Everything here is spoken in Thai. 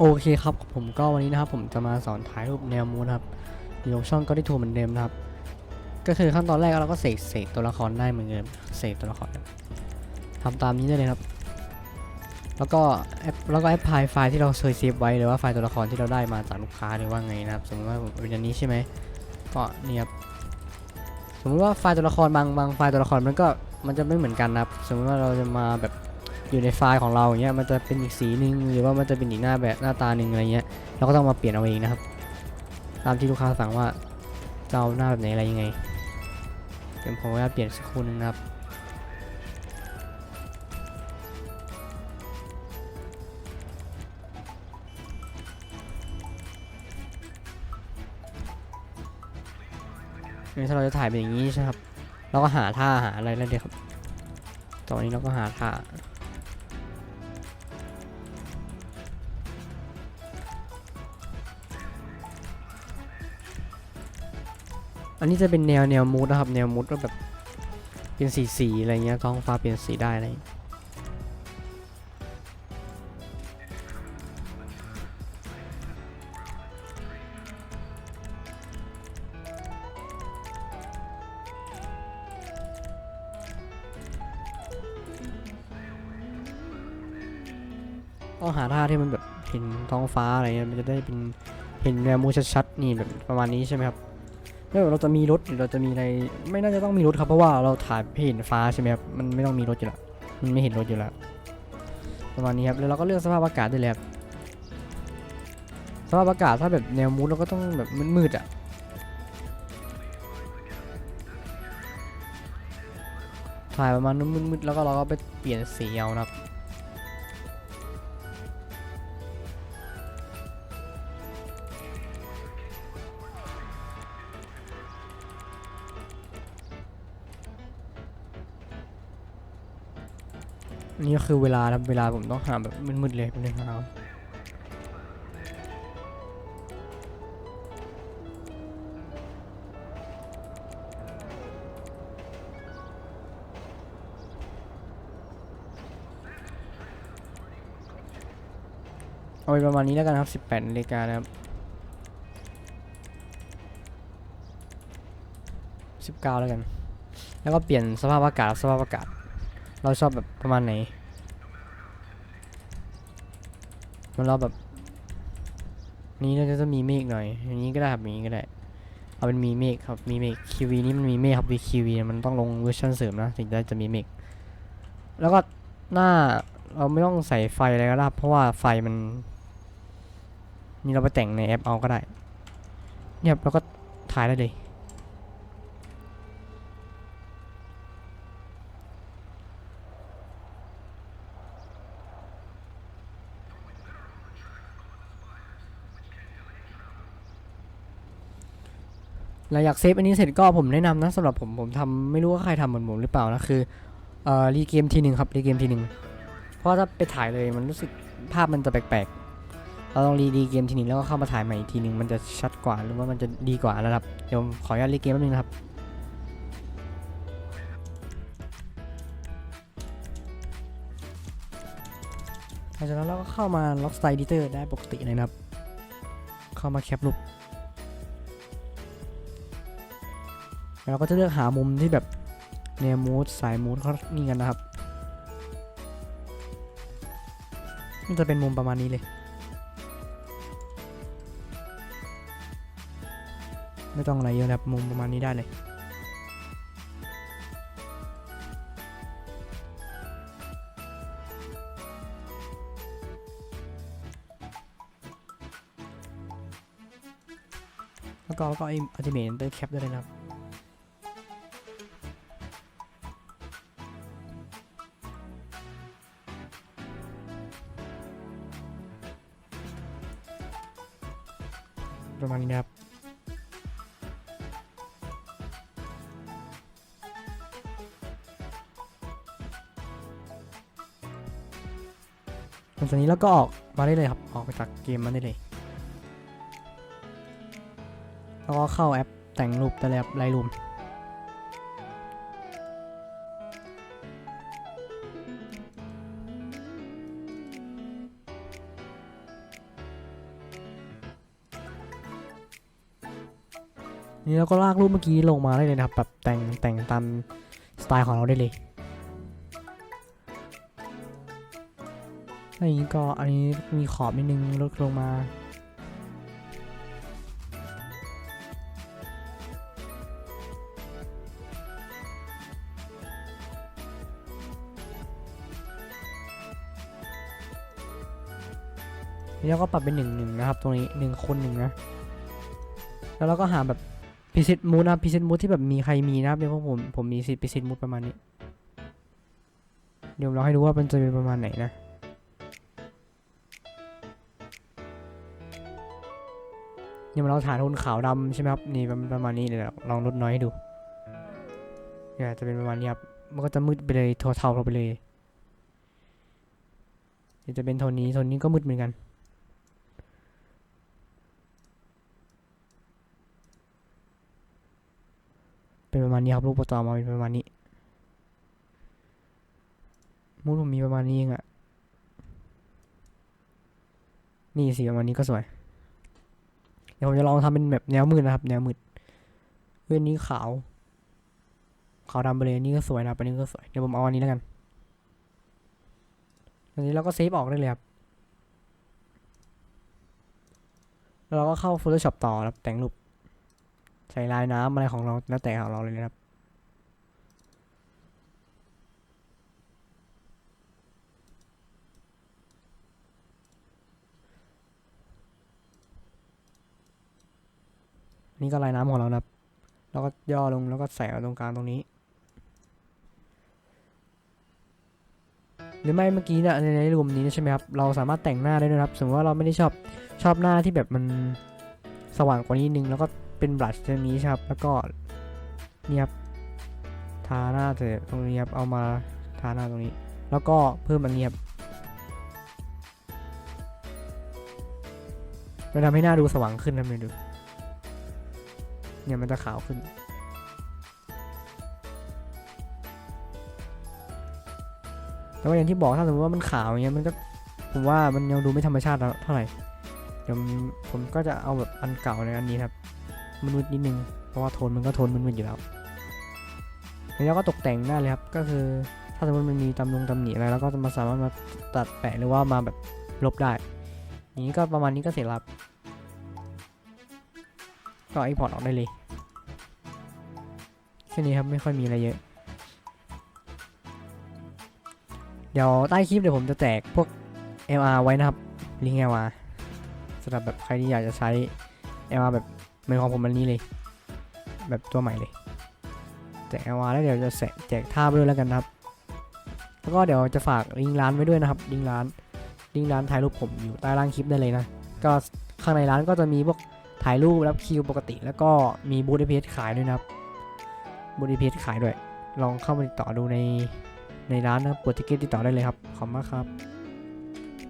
โอเคครับผมก็วันนี้นะครับผมจะมาสอนถ่ายรูปแนวมูนครับอยู่ช่องก็ได้ทูเหมือนเดิมนะครับ ก็คือขั้นตอนแรกเราก็เสกเสกตัวละครได้เหมือนเดิมเสกตัวละครทำตามนี้ได้เลยครับ แล้วก็แอปแล้วก็แอปพลายไฟล์ที่เราเคยเซฟไว้หรือว่าไฟล์ตัวละครที่เราได้มาจากลูกค้าหรือว่าไงนะครับ สมมติว่าเป็นอันนี้ใช่ไหมก็เนี่ยครับสมมติว่าไฟล์ตัวละครบางบางไฟล์ตัวละครมันก็มันจะไม่เหมือนกันนะครับ สมมติว่าเราจะมาแบบ อยู่ในไฟล์ของเราอย่างเงี้ยมันจะเป็นอีกสีหนึ่งหรือว่ามันจะเป็นอีกหน้าแบบหน้าตาหนึ่งอะไรเงี้ยเราก็ต้องมาเปลี่ยนเอาเองนะครับ ตามที่ลูกค้าสั่งว่าจะเอาหน้าแบบไหนอะไรยังไงเดี๋ยวผมจะเปลี่ยนสักครู่หนึงนะครับถ้าเราจะถ่ายเป็นอย่างนี้ใช่ครับ เราก็หาท่าหาอะไรแล้วเดี๋ยวครับ ตอนนี้เราก็หาท่า อันนี้จะเป็นแนวแนวมูดนะครับแนวมูดก็แบบเป็นสีสีอะไรเงี้ยท้องฟ้าเปลี่ยนสีได้อะไรอย่างเงี้ยต้องหาท่าที่มันแบบเห็นท้องฟ้าอะไรเงี้ยมันจะได้เป็นเห็นแนวมูดชัดๆนี่แบบประมาณนี้ใช่ไหมครับ แล้วเราจะมีรถหรือเราจะมีอะไรไม่น่าจะต้องมีรถครับเพราะว่าเราถ่ายไม่เห็นฟ้าใช่ไหมครับมันไม่ต้องมีรถอยู่แล้วมันไม่เห็นรถอยู่แล้วประมาณนี้ครับแล้วเราก็เลือกสภาพอากาศได้เลยครับสภาพอากาศถ้าแบบแนวมูดเราก็ต้องแบบมืดๆอะถ่ายประมาณนั้นมืดๆแล้วก็เราก็ไปเปลี่ยนสีเอานะครับ นี่ก็คือเวลาครับเวลาผมต้องหาแบบมืดๆเลยเป็นเรื่องราวเอาไปประมาณนี้แล้วกันครับ 18นาฬิกานะครับ 19 แล้วกัน แล้วก็เปลี่ยนสภาพอากาศสภาพอากาศ เราชอบแบบประมาณไหนมันเราแบบ นี้เราจะมีเมฆหน่อย อย่างนี้ก็ได้ครับอย่างนี้ก็ได้ เอาเป็นมีเมฆครับ มีเมฆคิวีนี้มันมีเมฆครับวีคิวีมันต้องลงเวอร์ชันเสริมนะถึงจะจะมีเมฆ แล้วก็หน้าเราไม่ต้องใส่ไฟอะไรก็ได้เพราะว่าไฟมัน นี่เราไปแต่งในแอปเอาก็ได้ เนี่ยบเราก็ถ่ายได้เลย เราอยากเซฟอันนี้เสร็จก็ผมแนะนำนะสำหรับผมผมทำไม่รู้ว่าใครทำเหมือนผมหรือเปล่านะคือเอ่อรีเกมทีหนึ่งครับรีเกมทีหนึ่งเพราะถ้าไปถ่ายเลยมันรู้สึกภาพมันจะแปลกๆ เราต้องรีดีเกมทีหนึ่งแล้วก็เข้ามาถ่ายใหม่อีกทีหนึ่งมันจะชัดกว่าหรือว่ามันจะดีกว่าแล้วครับเดี๋ยวขออนุญาตรีเกมแป๊บนึงนะครับหลังจากนั้นเราก็เข้ามาล็อกสไตล์ดิเตอร์ได้ปกติเลยนะครับ เข้ามาแคปรูป เราก็จะเลือกหามุมที่แบบแนวมูดสายมูดเขานี่กันนะครับมันจะเป็นมุมประมาณนี้เลย ไม่ต้องอะไรเยอะนะครับมุมประมาณนี้ได้เลยแล้วก็ก็ไอ้อัลติเมทเตอร์แคปได้เลยนะครับ ประมาณนี้นะครับหลังจากนี้แล้วก็ออกมาได้เลยครับ ออกไปจากเกมมาได้เลย แล้วก็เข้าแอปแต่งรูปแต่ละแอปไลรูม นี่เราก็ลากรูปเมื่อกี้ลงมาได้เลยนะครับแบบแต่งแต่งตามสไตล์ของเราได้เลยอย่างนี้ก็อันนี้มีขอบนิดนึงลดลงมาแล้วก็ปรับเป็นหนึ่งหนึ่งนะครับ ตรงนี้หนึ่งคนหนึ่งนะ แล้วเราก็หาแบบ พิเศษมูดนะพิเศษมูดที่แบบมีใครมีนะครับเดี๋ยวพวกผมผมมีสิทธิ์พิเศษมูดประมาณนี้ เดี๋ยวเราให้ดูว่ามันจะเป็นประมาณไหนนะเนี่ยมันเราถ่ายโทนขาวดำใช่ไหมครับนี่ประมาณนี้เดี๋ยวลองลดน้อยให้ดูเนี่ยจะเป็นประมาณนี้ครับมันก็จะมืดไปเลยโทเทาไปเลยจะเป็นโทนนี้โทนนี้ก็มืดเหมือนกัน เป็นประมาณนี้ครับรูปต่อมาเป็นประมาณนี้มูดผมมีประมาณนี้เองอะนี่สีประมาณนี้ก็สวย เดี๋ยวผมจะลองทำเป็นแบบแนวมืดนะครับ แนวมืดเรื่องนี้ขาว ขาวดำไปเลยนนี้ก็สวยนะครับอันนี้ก็สวย เดี๋ยวผมเอาอันนี้แล้วกันอันนี้เราก็เซฟออกได้เลยครับแล้วเราก็เข้า Photoshop ต่อครับแต่งรูป ใส่ลายน้ำอะไรของเราแล้วแต่ของเราเลยนะครับนี่ก็ลายน้ำของเรานะครับ แล้วก็ย่อลงแล้วก็ใส่ตรงกลางตรงนี้ หรือไม่เมื่อกี้เนี่ยในในรูมนี้ใช่ไหมครับ เราสามารถแต่งหน้าได้ด้วยนะครับ สมมติว่าเราไม่ได้ชอบชอบหน้าที่แบบมันสว่างกว่านี้นึงแล้วก็ เป็นบลัชตรงนี้ใช่ครับ แล้วก็เนี่ยครับทาหน้าเสร็จตรงนี้ครับ เอามาทาหน้าตรงนี้ แล้วก็เพิ่มอันนี้ครับมันทำให้หน้าดูสว่างขึ้นนะเมดู เนี่ยมันจะขาวขึ้น แต่ว่าอย่างที่บอกถ้าสมมติว่ามันขาวอย่างเงี้ยมันก็ผมว่ามันยังดูไม่ธรรมชาติเท่าไหร่ เดี๋ยวผมก็จะเอาแบบอันเก่าในอันนี้ครับ มืดนิดนึง เพราะว่าโทนมันก็โทนมืดอยู่แล้วแล้วก็ตกแต่งหน้าเลยครับ ก็คือถ้าสมมติมันมีตำลงตำหนิอะไรแล้วก็มาสามารถมาตัดแปะหรือว่ามาแบบลบได้อย่างนี้ก็ประมาณนี้ก็เสร็จแล้วก็ไอพอร์ตออกได้เลยแค่นี้ครับไม่ค่อยมีอะไรเยอะ เดี๋ยวใต้คลิปเดี๋ยวผมจะแจกพวก LR ไว้นะครับลิงก์ LR สำหรับแบบใครที่อยากจะใช้ LR แบบ เหมือนของผมอันนี้เลย แบบตัวใหม่เลยแจก LR แล้วเดี๋ยวจะแจกท่าไปด้วยแล้วกันนะครับ แล้วก็เดี๋ยวจะฝากลิงก์ร้านไว้ด้วยนะครับลิงก์ร้านลิงก์ร้านถ่ายรูปผมอยู่ใต้ล่างคลิปได้เลยนะ ก็ข้างในร้านก็จะมีพวกถ่ายรูปรับคิวปกติ แล้วก็มีบูธเพจขายด้วยนะครับบริเพจขายด้วย ลองเข้ามาติดต่อดูในในร้านนะเปิดทิเก็ตติดต่อได้เลยครับ ขอบคุณมากครับ